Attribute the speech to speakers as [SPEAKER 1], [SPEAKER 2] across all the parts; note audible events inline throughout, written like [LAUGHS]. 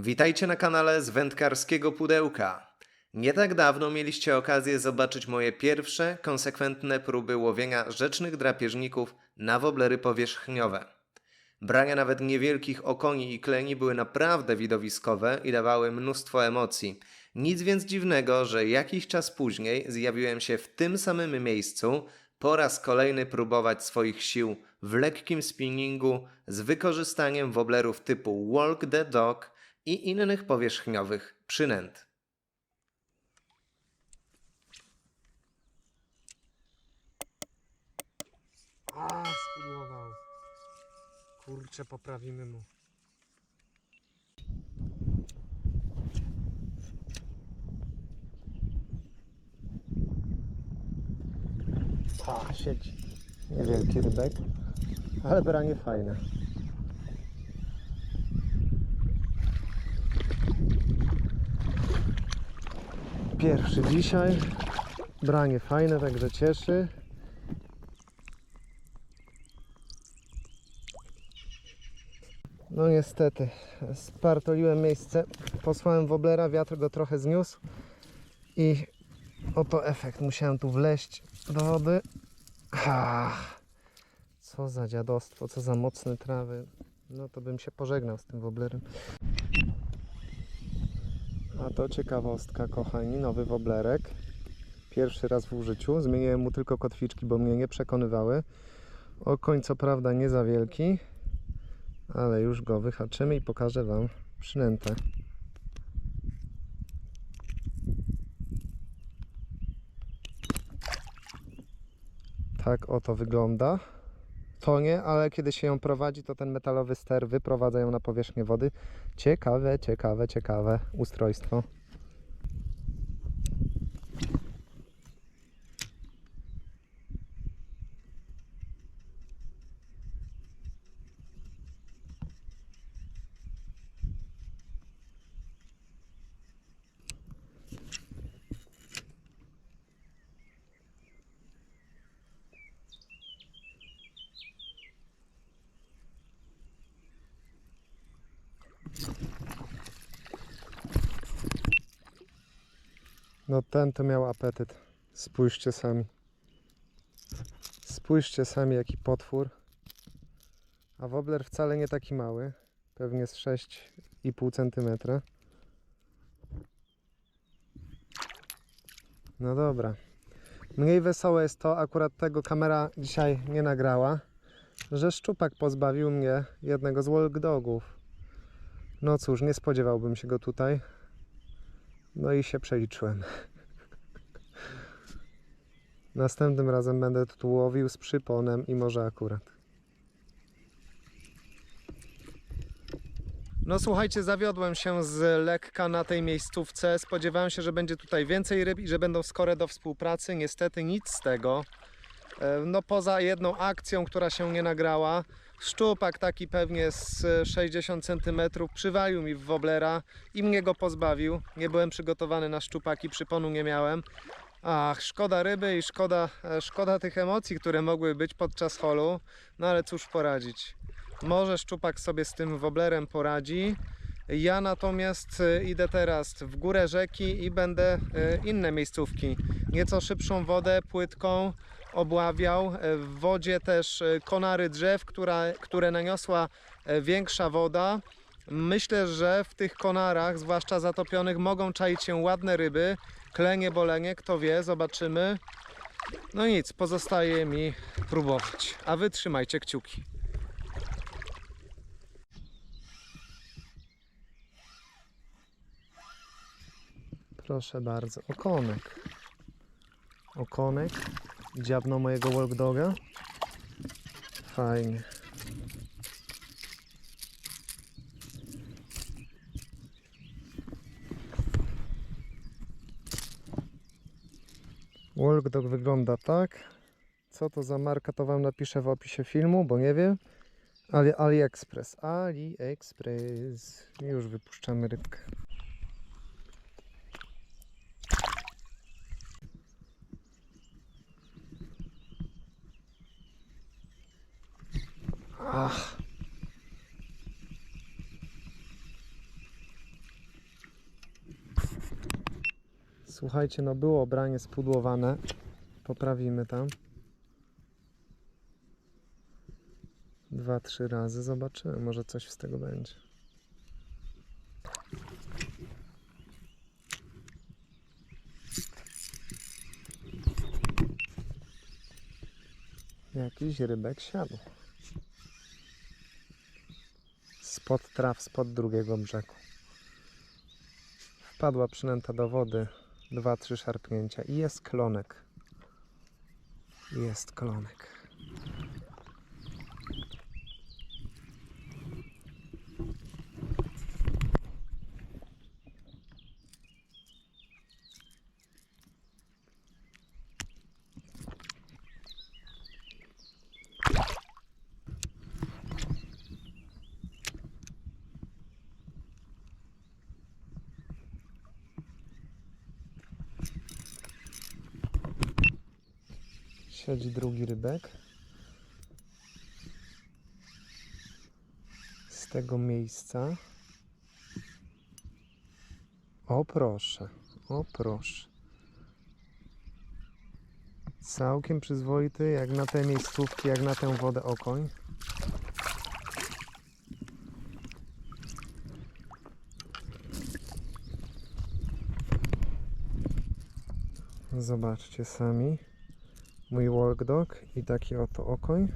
[SPEAKER 1] Witajcie na kanale z wędkarskiego pudełka. Nie tak dawno mieliście okazję zobaczyć moje pierwsze, konsekwentne próby łowienia rzecznych drapieżników na woblery powierzchniowe. Brania nawet niewielkich okoni i kleni były naprawdę widowiskowe i dawały mnóstwo emocji. Nic więc dziwnego, że jakiś czas później zjawiłem się w tym samym miejscu, po raz kolejny próbować swoich sił w lekkim spinningu z wykorzystaniem woblerów typu Walk the Dog i innych powierzchniowych przynęt.
[SPEAKER 2] A, spudłował. Kurczę, poprawimy mu. A, siedzi. Niewielki rybek, ale branie fajne. Pierwszy dzisiaj. Branie fajne, także cieszy. No niestety, spartoliłem miejsce, posłałem woblera, wiatr go trochę zniósł i oto efekt. Musiałem tu wleźć do wody. Ach, co za dziadostwo, co za mocne trawy. No to bym się pożegnał z tym woblerem. To ciekawostka, kochani, nowy woblerek. Pierwszy raz w użyciu. Zmieniłem mu tylko kotwiczki, bo mnie nie przekonywały. Okoń co prawda nie za wielki, ale już go wyhaczymy i pokażę Wam przynętę. Tak oto wygląda. To nie, ale kiedy się ją prowadzi, to ten metalowy ster wyprowadza ją na powierzchnię wody. Ciekawe, ciekawe, ciekawe ustrojstwo. No ten to miał apetyt. Spójrzcie sami. Spójrzcie sami jaki potwór. A wobler wcale nie taki mały. Pewnie z 6,5 cm. No dobra. Mniej wesołe jest to, akurat tego kamera dzisiaj nie nagrała, że szczupak pozbawił mnie jednego z walk dogów. No cóż, nie spodziewałbym się go tutaj. No i się przeliczyłem. Następnym razem będę tu łowił z przyponem i może akurat. No słuchajcie, zawiodłem się z lekka na tej miejscówce. Spodziewałem się, że będzie tutaj więcej ryb i że będą skore do współpracy. Niestety nic z tego. E, No poza jedną akcją, która się nie nagrała. Szczupak taki pewnie z 60 cm przywalił mi w woblera i mnie go pozbawił. Nie byłem przygotowany na szczupaki, przyponu nie miałem. Ach, szkoda ryby i szkoda, e, szkoda tych emocji, które mogły być podczas holu. No ale cóż poradzić. Może szczupak sobie z tym woblerem poradzi. Ja natomiast e, idę teraz w górę rzeki i będę e, inne miejscówki. Nieco szybszą wodę, płytką obławiał. E, W wodzie też e, konary drzew, która, które naniosła e, większa woda. Myślę, że w tych konarach, zwłaszcza zatopionych, mogą czaić się ładne ryby. Klenie, bolenie, kto wie, zobaczymy. No nic, pozostaje mi próbować. A wy trzymajcie kciuki. Proszę bardzo, okonek. Okonek. Dziabno mojego walk doga. Fajnie. Walk dog wygląda tak. Co to za marka, to Wam napiszę w opisie filmu, bo nie wiem. Ali, AliExpress. AliExpress. Już wypuszczamy rybkę. Słuchajcie, no było branie spudłowane. Poprawimy tam. Dwa, trzy razy zobaczymy, może coś z tego będzie. Jakiś rybek siadł. Spod traw, spod drugiego brzegu. Wpadła przynęta do wody. Dwa, trzy szarpnięcia i jest klonek. Jest klonek. Siedzi drugi rybek. Z tego miejsca. O proszę, o proszę. Całkiem przyzwoity, jak na te miejscówki, jak na tę wodę okoń. Zobaczcie sami mój walk dog i taki oto okoń.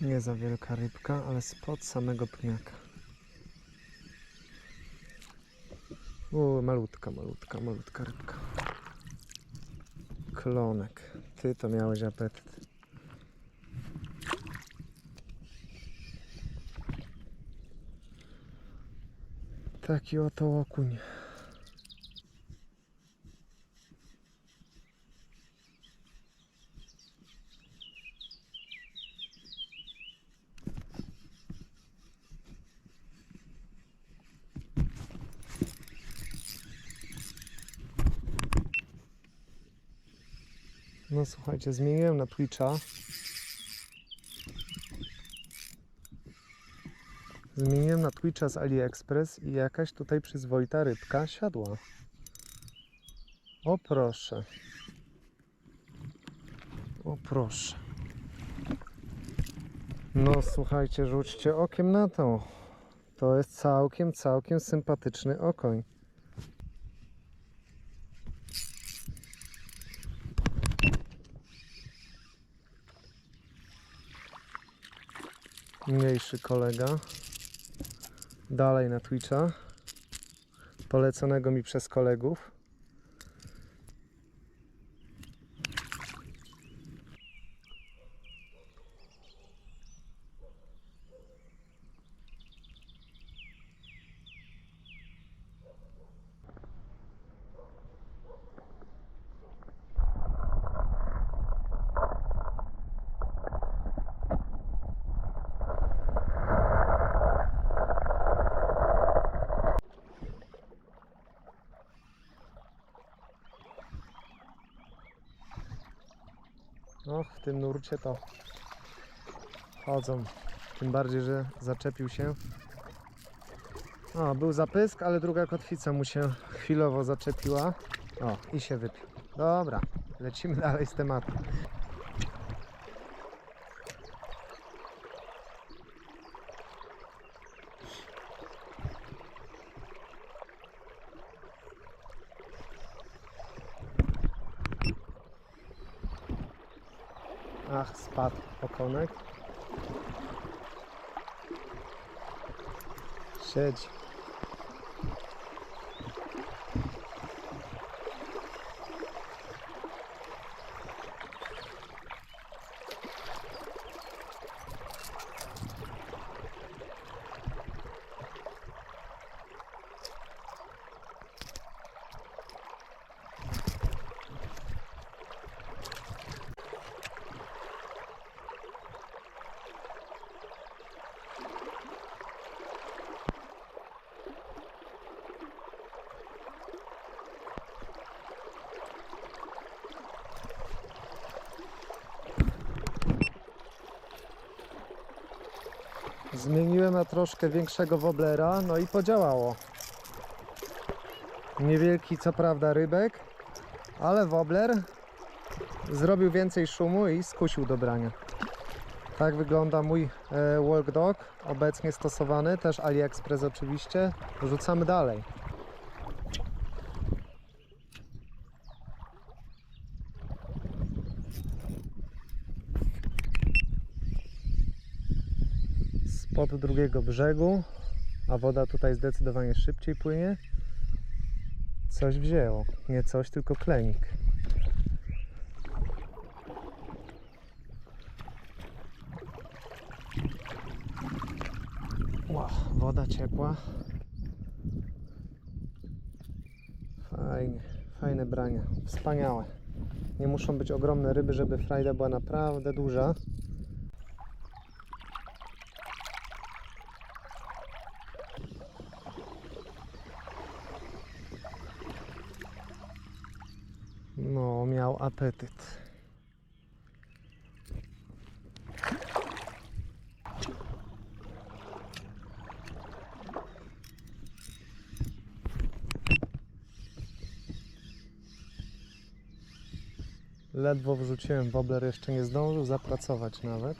[SPEAKER 2] Nie za wielka rybka, ale spod samego pniaka. U, malutka, malutka, malutka rybka. Klonek. Ty to miałeś apetyt. Taki oto okuń. No słuchajcie, zmieniłem na Twitcha. Zmieniłem na Twitcha z AliExpress i jakaś tutaj przyzwoita rybka siadła. O proszę. O proszę. No słuchajcie, rzućcie okiem na to. To jest całkiem, całkiem sympatyczny okoń. Mniejszy kolega. Dalej na Twitcha. Poleconego mi przez kolegów. No, w tym nurcie to chodzą. Tym bardziej, że zaczepił się. O, był zapysk, ale druga kotwica mu się chwilowo zaczepiła. O, i się wypił. Dobra, lecimy dalej z tematem. Ach, spadł okonek. Siedzi. Zmieniłem na troszkę większego woblera, no i podziałało. Niewielki co prawda rybek, ale wobler zrobił więcej szumu i skusił do brania. Tak wygląda mój e, walk dog, obecnie stosowany, też AliExpress oczywiście. Rzucamy dalej. Spod drugiego brzegu, a woda tutaj zdecydowanie szybciej płynie. Coś wzięło. Nie coś, tylko klenik. Ła, woda ciepła. Fajnie, fajne brania. Wspaniałe. Nie muszą być ogromne ryby, żeby frajda była naprawdę duża. No, miał apetyt. Ledwo wrzuciłem, wobler jeszcze nie zdążył zapracować nawet.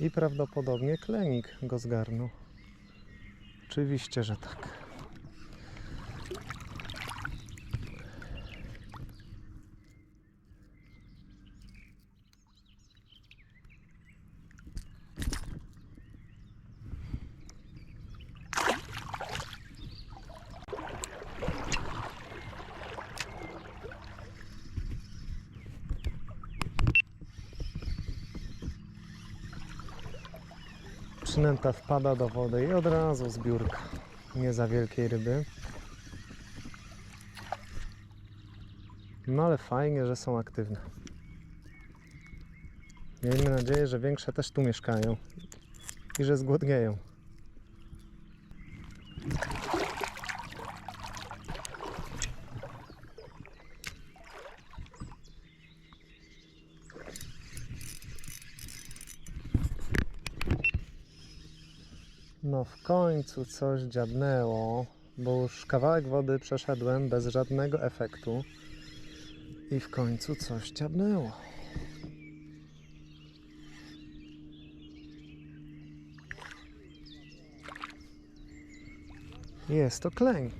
[SPEAKER 2] I prawdopodobnie klenik go zgarnął. Oczywiście, że tak. Przynęta wpada do wody i od razu zbiórka. Nie za wielkiej ryby. No ale fajnie, że są aktywne. Miejmy nadzieję, że większe też tu mieszkają i że zgłodnieją. No w końcu coś dziabnęło, bo już kawałek wody przeszedłem bez żadnego efektu. I w końcu coś dziabnęło. Jest to klęk.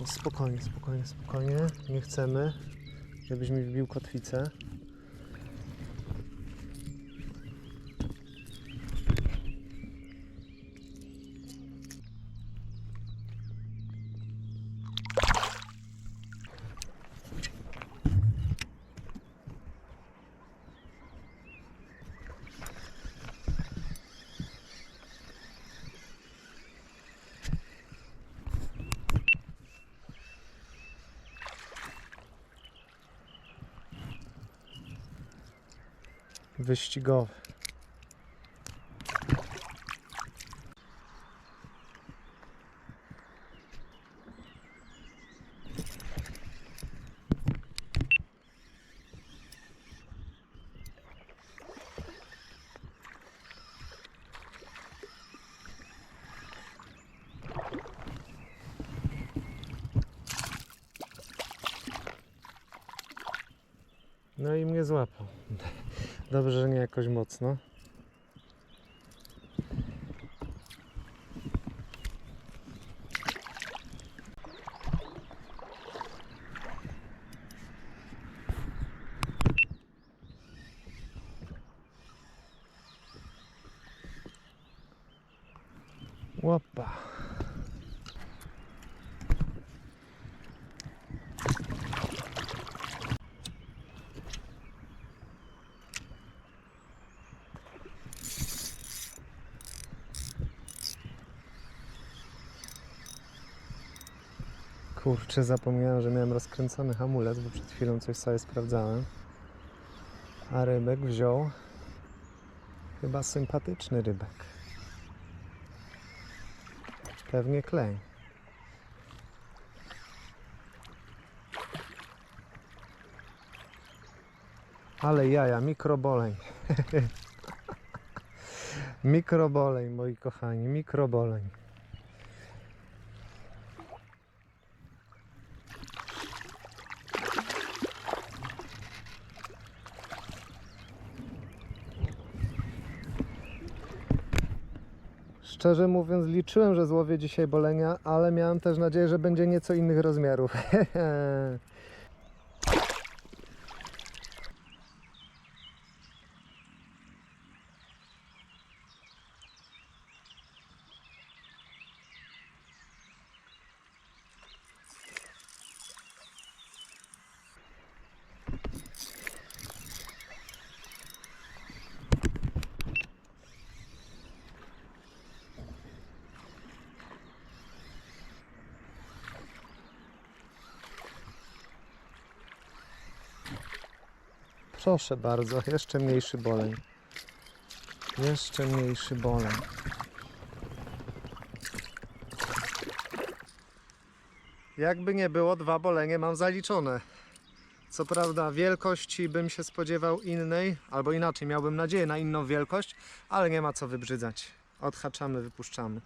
[SPEAKER 2] No spokojnie, spokojnie, spokojnie. Nie chcemy, żebyś mi wbił kotwicę. Wyścigowy. No i mnie złapał. Dobrze, że nie jakoś mocno. Łopa. Kurczę, zapomniałem, że miałem rozkręcony hamulec, bo przed chwilą coś sobie sprawdzałem. A rybek wziął chyba sympatyczny rybek. Pewnie klej. Ale jaja, mikroboleń. [LAUGHS] Mikroboleń, moi kochani, mikroboleń. Szczerze mówiąc, liczyłem, że złowię dzisiaj bolenia, ale miałem też nadzieję, że będzie nieco innych rozmiarów. [LAUGHS] Proszę bardzo, jeszcze mniejszy boleń. Jeszcze mniejszy boleń. Jakby nie było, dwa bolenie mam zaliczone. Co prawda wielkości bym się spodziewał innej, albo inaczej, miałbym nadzieję na inną wielkość, ale nie ma co wybrzydzać. Odhaczamy, wypuszczamy.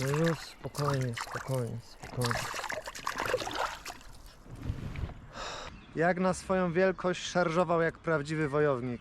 [SPEAKER 2] No już, spokojnie, spokojnie, spokojnie. Jak na swoją wielkość szarżował jak prawdziwy wojownik.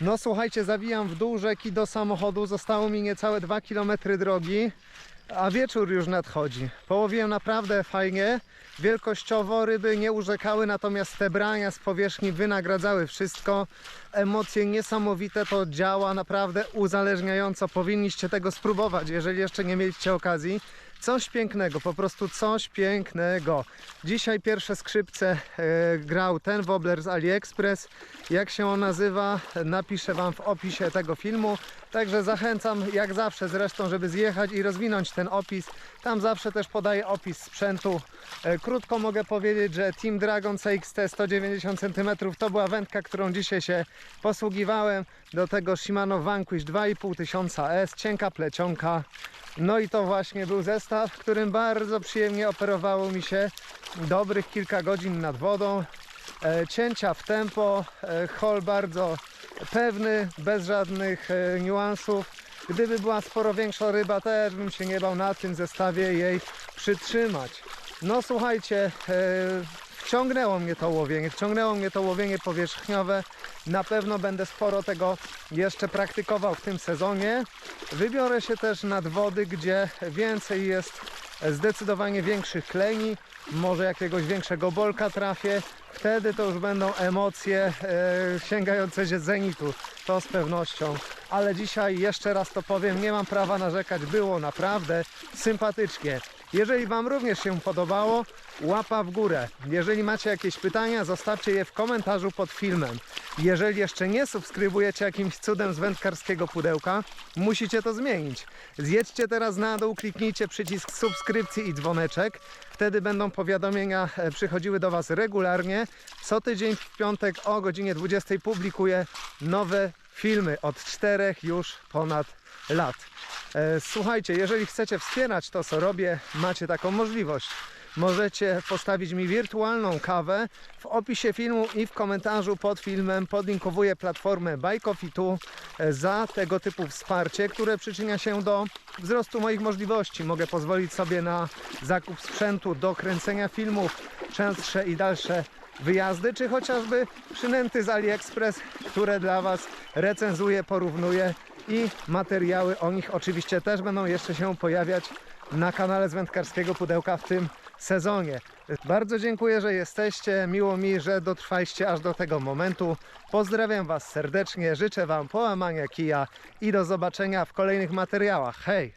[SPEAKER 2] No słuchajcie, zawijam w dół rzeki do samochodu. Zostało mi niecałe 2 km drogi, a wieczór już nadchodzi. Połowiłem naprawdę fajnie. Wielkościowo ryby nie urzekały, natomiast te brania z powierzchni wynagradzały wszystko. Emocje niesamowite, to działa naprawdę uzależniająco. Powinniście tego spróbować, jeżeli jeszcze nie mieliście okazji. Coś pięknego, po prostu coś pięknego. Dzisiaj pierwsze skrzypce e, grał ten wobbler z AliExpress. Jak się on nazywa, napiszę Wam w opisie tego filmu. Także zachęcam jak zawsze zresztą, żeby zjechać i rozwinąć ten opis. Tam zawsze też podaję opis sprzętu. E, Krótko mogę powiedzieć, że Team Dragon CXT 190 cm to była wędka, którą dzisiaj się posługiwałem. Do tego Shimano Vanquish 2500 S, cienka plecionka. No i to właśnie był zestaw, w którym bardzo przyjemnie operowało mi się dobrych kilka godzin nad wodą. E, Cięcia w tempo, e, hol bardzo pewny, bez żadnych e, niuansów. Gdyby była sporo większa ryba, też bym się nie bał na tym zestawie jej przytrzymać. No słuchajcie, e, wciągnęło mnie to łowienie, wciągnęło mnie to łowienie powierzchniowe. Na pewno będę sporo tego jeszcze praktykował w tym sezonie. Wybiorę się też nad wody, gdzie więcej jest zdecydowanie większych kleni, może jakiegoś większego bolka trafię. Wtedy to już będą emocje e, sięgające się zenitu, to z pewnością. Ale dzisiaj jeszcze raz to powiem, nie mam prawa narzekać, było naprawdę sympatycznie. Jeżeli Wam również się podobało, łapa w górę. Jeżeli macie jakieś pytania, zostawcie je w komentarzu pod filmem. Jeżeli jeszcze nie subskrybujecie jakimś cudem z wędkarskiego pudełka, musicie to zmienić. Zjedźcie teraz na dół, kliknijcie przycisk subskrypcji i dzwoneczek. Wtedy będą powiadomienia e, przychodziły do Was regularnie. Co tydzień w piątek o godzinie 20 publikuję nowe filmy od czterech już ponad lat. E, Słuchajcie, jeżeli chcecie wspierać to, co robię, macie taką możliwość. Możecie postawić mi wirtualną kawę. W opisie filmu i w komentarzu pod filmem podlinkowuję platformę Buy Coffee Tu e, za tego typu wsparcie, które przyczynia się do wzrostu moich możliwości. Mogę pozwolić sobie na zakup sprzętu do kręcenia filmów, częstsze i dalsze wyjazdy, czy chociażby przynęty z AliExpress, które dla Was recenzuję, porównuję i materiały o nich oczywiście też będą jeszcze się pojawiać na kanale z wędkarskiego pudełka w tym sezonie. Bardzo dziękuję, że jesteście. Miło mi, że dotrwaliście aż do tego momentu. Pozdrawiam Was serdecznie, życzę Wam połamania kija i do zobaczenia w kolejnych materiałach. Hej!